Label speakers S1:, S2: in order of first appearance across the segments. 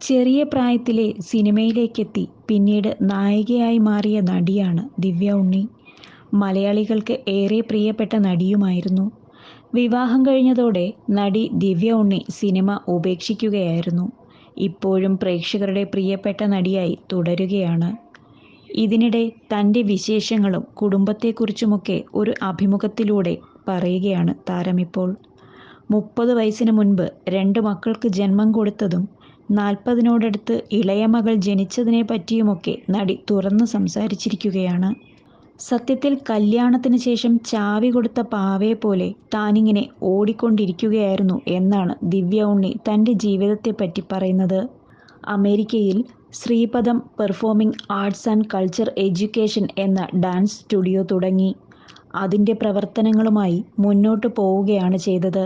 S1: ചെറിയ പ്രായത്തിലെ സിനിമയിലേക്കെത്തി പിന്നീട് നായികയായി മാറിയ നടിയാണ് ദിവ്യ ഉണ്ണി. മലയാളികൾക്ക് ഏറെ പ്രിയപ്പെട്ട നടിയുമായിരുന്നു. വിവാഹം കഴിഞ്ഞതോടെ നടി ദിവ്യ ഉണ്ണി സിനിമ ഉപേക്ഷിക്കുകയായിരുന്നു. ഇപ്പോഴും പ്രേക്ഷകരുടെ പ്രിയപ്പെട്ട നടിയായി തുടരുകയാണ്. ഇതിനിടെ തന്റെ വിശേഷങ്ങളും കുടുംബത്തെക്കുറിച്ചുമൊക്കെ ഒരു അഭിമുഖത്തിലൂടെ പറയുകയാണ് താരമിപ്പോൾ. മുപ്പത് വയസ്സിന് മുൻപ് രണ്ട് മക്കൾക്ക് ജന്മം കൊടുത്തതും നാൽപ്പതിനോടടുത്ത് ഇളയ മകൾ ജനിച്ചതിനെ പറ്റിയുമൊക്കെ നടി തുറന്നു സംസാരിച്ചിരിക്കുകയാണ്. സത്യത്തിൽ കല്യാണത്തിന് ശേഷം ചാവി കൊടുത്ത പാവയെ പോലെ താനിങ്ങനെ ഓടിക്കൊണ്ടിരിക്കുകയായിരുന്നു എന്നാണ് ദിവ്യ ഉണ്ണി തന്റെ ജീവിതത്തെപ്പറ്റി പറയുന്നത്. അമേരിക്കയിൽ Sreepadam performing arts and culture education എന്ന ഡാൻസ് സ്റ്റുഡിയോ തുടങ്ങി. അതിന്റെ പ്രവർത്തനങ്ങളുമായി മുന്നോട്ട് പോവുകയാണ് ചെയ്തത്.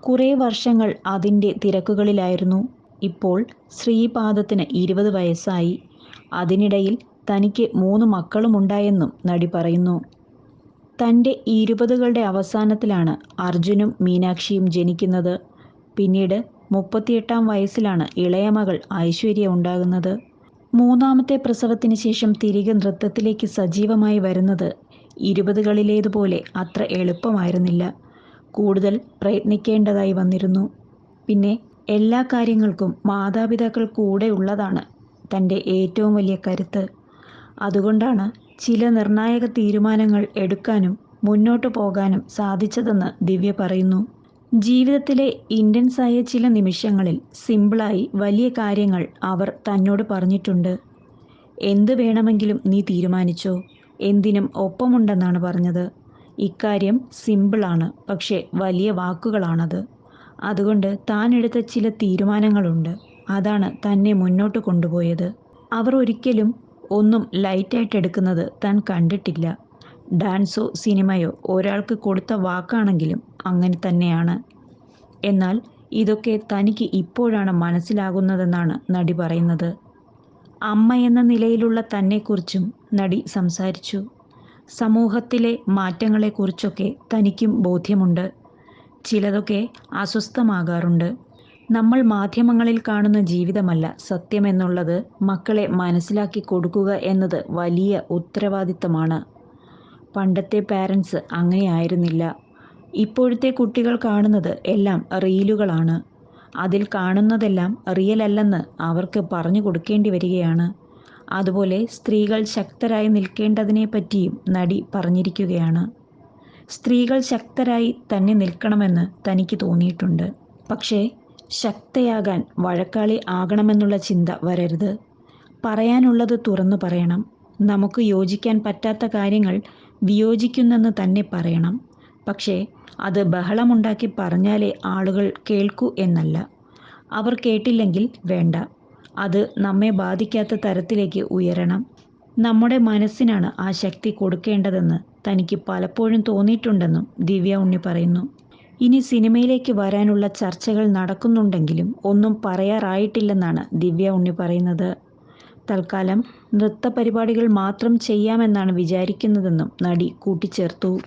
S1: കുറേ വർഷങ്ങൾ അതിന്റെ തിരക്കുകളിലായിരുന്നു. ഇപ്പോൾ ശ്രീപാദത്തിന് ഇരുപത് വയസ്സായി. അതിനിടയിൽ തനിക്ക് മൂന്ന് മക്കളുമുണ്ടായെന്നും നടി പറയുന്നു. തന്റെ ഇരുപതുകളുടെ അവസാനത്തിലാണ് അർജുനും മീനാക്ഷിയും ജനിക്കുന്നത്. പിന്നീട് മുപ്പത്തിയെട്ടാം വയസ്സിലാണ് ഇളയ മകൾ ഐശ്വര്യ ഉണ്ടാകുന്നത്. മൂന്നാമത്തെ പ്രസവത്തിന് ശേഷം തിരികെ നൃത്തത്തിലേക്ക് സജീവമായി വരുന്നത് ഇരുപതുകളിലേതുപോലെ അത്ര എളുപ്പമായിരുന്നില്ല. കൂടുതൽ പ്രയത്നിക്കേണ്ടതായി വന്നിരുന്നു. പിന്നെ എല്ലാ കാര്യങ്ങൾക്കും മാതാപിതാക്കൾ കൂടെ ഉള്ളതാണ് തന്റെ ഏറ്റവും വലിയ കരുത്ത്. അതുകൊണ്ടാണ് ചില നിർണായക തീരുമാനങ്ങൾ എടുക്കാനും മുന്നോട്ട് പോകാനും സാധിച്ചതെന്ന് ദിവ്യ പറയുന്നു. ജീവിതത്തിലെ ഇന്റൻസായ ചില നിമിഷങ്ങളിൽ സിമ്പിളായി വലിയ കാര്യങ്ങൾ അവർ തന്നോട് പറഞ്ഞിട്ടുണ്ട്. എന്ത് വേണമെങ്കിലും നീ തീരുമാനിച്ചോ എന്തിനും ഒപ്പമുണ്ടെന്നാണ് പറഞ്ഞത്. ഇക്കാര്യം സിമ്പിളാണ് പക്ഷേ വലിയ വാക്കുകളാണത്. അതുകൊണ്ട് താൻ എടുത്ത ചില തീരുമാനങ്ങളുണ്ട്. അതാണ് തന്നെ മുന്നോട്ട് കൊണ്ടുപോയത്. അവർ ഒരിക്കലും ഒന്നും ലൈറ്റായിട്ട് എടുക്കുന്നത് താൻ കണ്ടിട്ടില്ല. ഡാൻസോ സിനിമയോ ഒരാൾക്ക് കൊടുത്ത വാക്കാണെങ്കിലും അങ്ങനെ തന്നെയാണ്. എന്നാൽ ഇതൊക്കെ തനിക്ക് ഇപ്പോഴാണ് മനസ്സിലാകുന്നതെന്നാണ് നടി പറയുന്നത്. അമ്മ എന്ന നിലയിലുള്ള തന്നെക്കുറിച്ചും നടി സംസാരിച്ചു. സമൂഹത്തിലെ മാറ്റങ്ങളെക്കുറിച്ചൊക്കെ തനിക്കും ബോധ്യമുണ്ട്. ചിലതൊക്കെ അസ്വസ്ഥമാകാറുണ്ട്. നമ്മൾ മാധ്യമങ്ങളിൽ കാണുന്ന ജീവിതമല്ല സത്യമെന്നുള്ളത് മക്കളെ മനസ്സിലാക്കി കൊടുക്കുക എന്നത് വലിയ ഉത്തരവാദിത്തമാണ്. പണ്ടത്തെ പാരൻസ് അങ്ങനെയായിരുന്നില്ല. ഇപ്പോഴത്തെ കുട്ടികൾ കാണുന്നത് എല്ലാം റീലുകളാണ്. അതിൽ കാണുന്നതെല്ലാം റിയൽ അല്ലെന്ന് അവർക്ക് പറഞ്ഞു കൊടുക്കേണ്ടി വരികയാണ്. അതുപോലെ സ്ത്രീകൾ ശക്തരായി നിൽക്കേണ്ടതിനെ പറ്റിയും നടി പറഞ്ഞിരിക്കുകയാണ്. സ്ത്രീകൾ ശക്തരായി തന്നെ നിൽക്കണമെന്ന് തനിക്ക് തോന്നിയിട്ടുണ്ട്. പക്ഷേ ശക്തയാകാൻ വഴക്കാളി ആകണമെന്നുള്ള ചിന്ത വരരുത്. പറയാനുള്ളത് തുറന്നു പറയണം. നമുക്ക് യോജിക്കാൻ പറ്റാത്ത കാര്യങ്ങൾ വിയോജിക്കുന്നെന്ന് തന്നെ പറയണം. പക്ഷേ അത് ബഹളമുണ്ടാക്കി പറഞ്ഞാലേ ആളുകൾ കേൾക്കൂ എന്നല്ല. അവർ കേട്ടില്ലെങ്കിൽ വേണ്ട. അത് നമ്മെ ബാധിക്കാത്ത തരത്തിലേക്ക് ഉയരണം. നമ്മുടെ മനസ്സിനാണ് ആ ശക്തി കൊടുക്കേണ്ടതെന്ന് തനിക്ക് പലപ്പോഴും തോന്നിയിട്ടുണ്ടെന്നും ദിവ്യ ഉണ്ണി പറയുന്നു. ഇനി സിനിമയിലേക്ക് വരാനുള്ള ചർച്ചകൾ നടക്കുന്നുണ്ടെങ്കിലും ഒന്നും പറയാറായിട്ടില്ലെന്നാണ് ദിവ്യ ഉണ്ണി പറയുന്നത്. തൽക്കാലം നൃത്ത പരിപാടികൾ മാത്രം ചെയ്യാമെന്നാണ് വിചാരിക്കുന്നതെന്നും നടി കൂട്ടിച്ചേർത്തു.